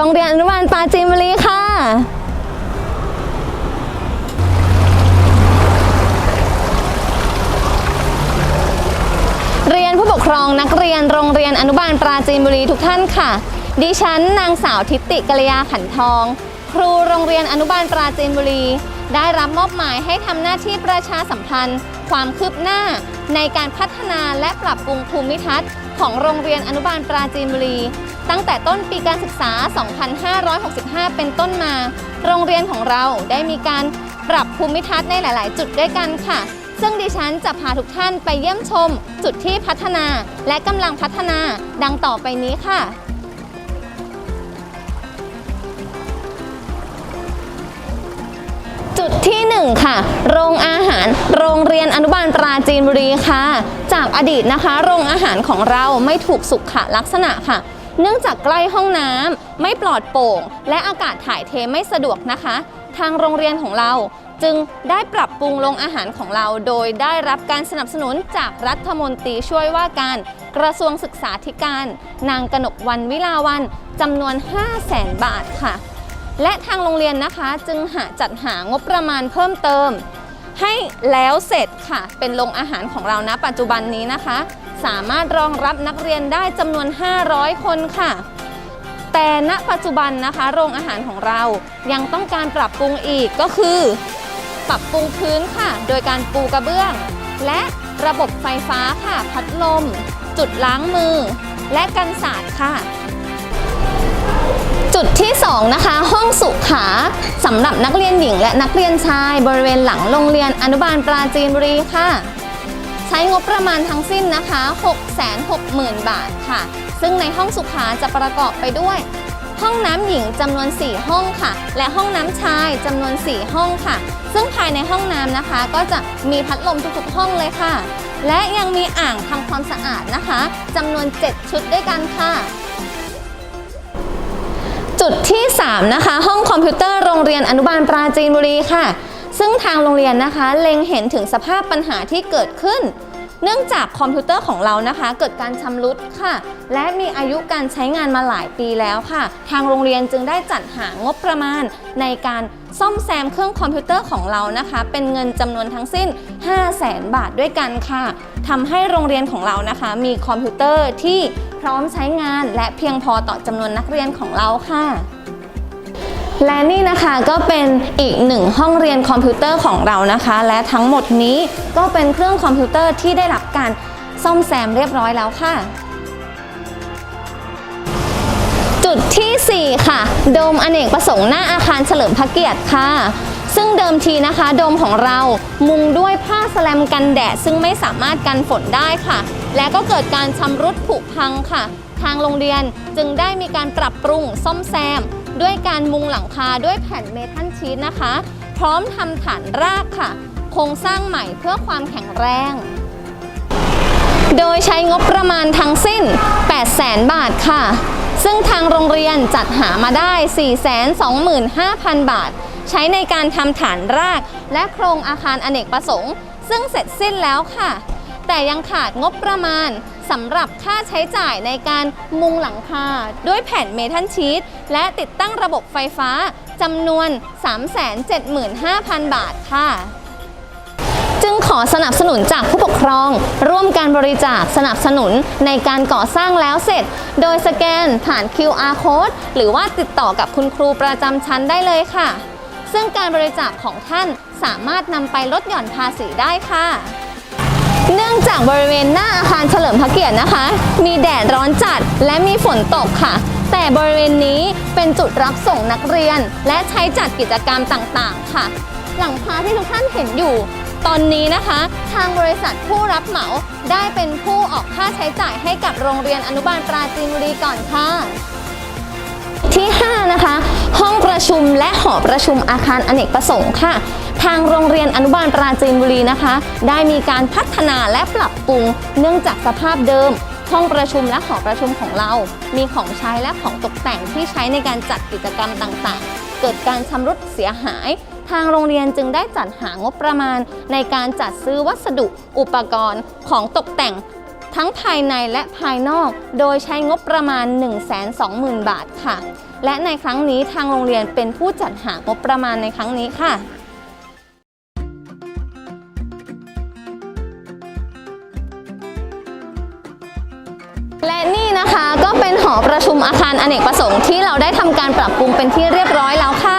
โรงเรียนอนุบาลปราจีนบุรีค่ะ เรียนผู้ปกครองนักเรียนโรงเรียนอนุบาลปราจีนบุรีทุกท่านค่ะ ดิฉันนางสาวทิติกัลยาขันทอง ครูโรงเรียนอนุบาลปราจีนบุรี ได้รับมอบหมายให้ทำหน้าที่ประชาสัมพันธ์ ความคืบหน้าในการพัฒนาและปรับปรุงภูมิทัศน์ ของโรงเรียนอนุบาลปราจีนบุรี ตั้งแต่ต้นปีการศึกษา 2565 เป็นต้นมา โรงเรียนของเราได้มีการปรับภูมิทัศน์ในหลาย ๆ จุดด้วยกันค่ะ ซึ่งดิฉันจะพาทุกท่านไปเยี่ยมชม จุดที่พัฒนาและกำลังพัฒนาดังต่อไปนี้ค่ะจุดที่ 1 ค่ะ โรงอาหาร โรงเรียนอนุบาลปราจีนบุรีค่ะ จากอดีตนะคะ โรงอาหารของเราไม่ถูกสุขลักษณะค่ะ เนื่องจากใกล้ห้องน้ำไม่ปลอดโปร่ง และอากาศถ่ายเทไม่สะดวกนะคะ ทางโรงเรียนของเราจึงได้ปรับปรุงโรงอาหารของเรา โดยได้รับการสนับสนุนจากรัฐมนตรีช่วยว่าการกระทรวงศึกษาธิการ นางกนกวันวิลาวันจำนวน 5 0 0แสนบาทค่ะ และทางโรงเรียนนะคะจึงหาจัดหางบประมาณเพิ่มเติม ให้แล้วเสร็จค่ะ เป็นโรงอาหารของเรานะปัจจุบันนี้นะคะ สามารถรองรับนักเรียนได้จำนวน 500 คนค่ะ แต่ณปัจจุบันนะคะ โรงอาหารของเรายังต้องการปรับปรุงอีกก็คือ ปรับปรุงพื้นค่ะ โดยการปูกระเบื้อง และระบบไฟฟ้าค่ะ พัดลม จุดล้างมือ และกันศาสตร์ค่ะ จุดที่ 2 นะคะ ห้องสุขาสำหรับนักเรียนหญิงและนักเรียนชาย บริเวณหลังโรงเรียนอนุบาลปราจีนบุรีค่ะ ใช้งบประมาณทั้งสิ้นนะคะ 660,000 บาทค่ะ ซึ่งในห้องสุขาจะประกอบไปด้วย ห้องน้ำหญิงจำนวน 4 ห้องค่ะ และห้องน้ำชายจำนวน 4 ห้องค่ะ ซึ่งภายในห้องน้ำนะคะ ก็จะมีพัดลมทุกๆห้องเลยค่ะ และยังมีอ่างทำความสะอาดนะคะจำนวน 7 ชุดด้วยกันค่ะ จุดที่ 3 นะคะ ห้องคอมพิวเตอร์โรงเรียนอนุบาลปราจีนบุรีค่ะ ซึ่งทางโรงเรียนนะคะ เล็งเห็นถึงสภาพปัญหาที่เกิดขึ้น เนื่องจากคอมพิวเตอร์ของเรานะคะ เกิดการชำรุดค่ะ และมีอายุการใช้งานมาหลายปีแล้วค่ะ ทางโรงเรียนจึงได้จัดหางบประมาณ ในการซ่อมแซมเครื่องคอมพิวเตอร์ของเรานะคะ เป็นเงินจำนวนทั้งสิ้น 5 0 0แสนบาทด้วยกันค่ะทำให้โรงเรียนของเรานะคะ มีคอมพิวเตอร์ที่ พร้อมใช้งานและเพียงพอต่อจำนวนนักเรียนของเราค่ะ และนี่นะคะก็เป็นอีกหนึ่งห้องเรียนคอมพิวเตอร์ของเรานะคะ และทั้งหมดนี้ก็เป็นเครื่องคอมพิวเตอร์ที่ได้รับการซ่อมแซมเรียบร้อยแล้วค่ะ จุดทีสี่4 ค่ะ โดมอเนกประสงค์หน้าอาคารเฉลิมพระเกียรติค่ะซึ่งเดิมทีนะคะ โดมของเรามุงด้วยผ้าสแลมกันแดด ซึ่งไม่สามารถกันฝนได้ค่ะ และก็เกิดการชำรุดผุพังค่ะ ทางโรงเรียนจึงได้มีการปรับปรุงซ่อมแซม ด้วยการมุงหลังคาด้วยแผ่นเมทัลชีตนะคะ พร้อมทำฐานรากค่ะ โครงสร้างใหม่เพื่อความแข็งแรง โดยใช้งบประมาณทั้งสิ้น 800,000 บาทค่ะ ซึ่งทางโรงเรียนจัดหามาได้ 425,000 บาท ใช้ในการทำฐานรากและโครงอาคารอเนกประสงค์ ซึ่งเสร็จสิ้นแล้วค่ะ แต่ยังขาดงบประมาณสำหรับค่าใช้จ่ายในการมุงหลังคาด้วยแผ่นเมทัลชีตและติดตั้งระบบไฟฟ้าจำนวน 375,000 บาทค่ะ จึงขอสนับสนุนจากผู้ปกครอง ร่วมการบริจาคสนับสนุนในการก่อสร้างแล้วเสร็จ โดยสแกนผ่าน QR code หรือว่าติดต่อกับคุณครูประจำชั้นได้เลยค่ะ ซึ่งการบริจาคของท่านสามารถนำไปลดหย่อนภาษีได้ค่ะ เนื่องจากบริเวณหน้าอาคารเฉลิมพระเกียรตินะคะ มีแดดร้อนจัดและมีฝนตกค่ะ แต่บริเวณนี้เป็นจุดรับส่งนักเรียน และใช้จัดกิจกรรมต่างๆ ค่ะ หลังคาที่ทุกท่านเห็นอยู่ ตอนนี้นะคะ ทางบริษัทผู้รับเหมาได้เป็นผู้ออกค่าใช้จ่ายให้กับโรงเรียนอนุบาลปราจีนบุรีก่อนค่ะที่ 5 นะคะ ห้องประชุมและหอประชุมอาคารอเนกประสงค์ค่ะ ทางโรงเรียนอนุบาลปราจีนบุรีนะคะ ได้มีการพัฒนาและปรับปรุง เนื่องจากสภาพเดิม ห้องประชุมและหอประชุมของเรา มีของใช้และของตกแต่งที่ใช้ในการจัดกิจกรรมต่างๆ เกิดการชำรุดเสียหาย ทางโรงเรียนจึงได้จัดหางบประมาณ ในการจัดซื้อวัสดุ อุปกรณ์ของตกแต่งทั้งภายในและภายนอก โดยใช้งบประมาณ 120,000 บาทค่ะ และในครั้งนี้ทางโรงเรียนเป็นผู้จัดหางบประมาณในครั้งนี้ค่ะและ ประชุมอาคารอเนกประสงค์ที่เราได้ทำการปรับปรุงเป็นที่เรียบร้อยแล้วค่ะ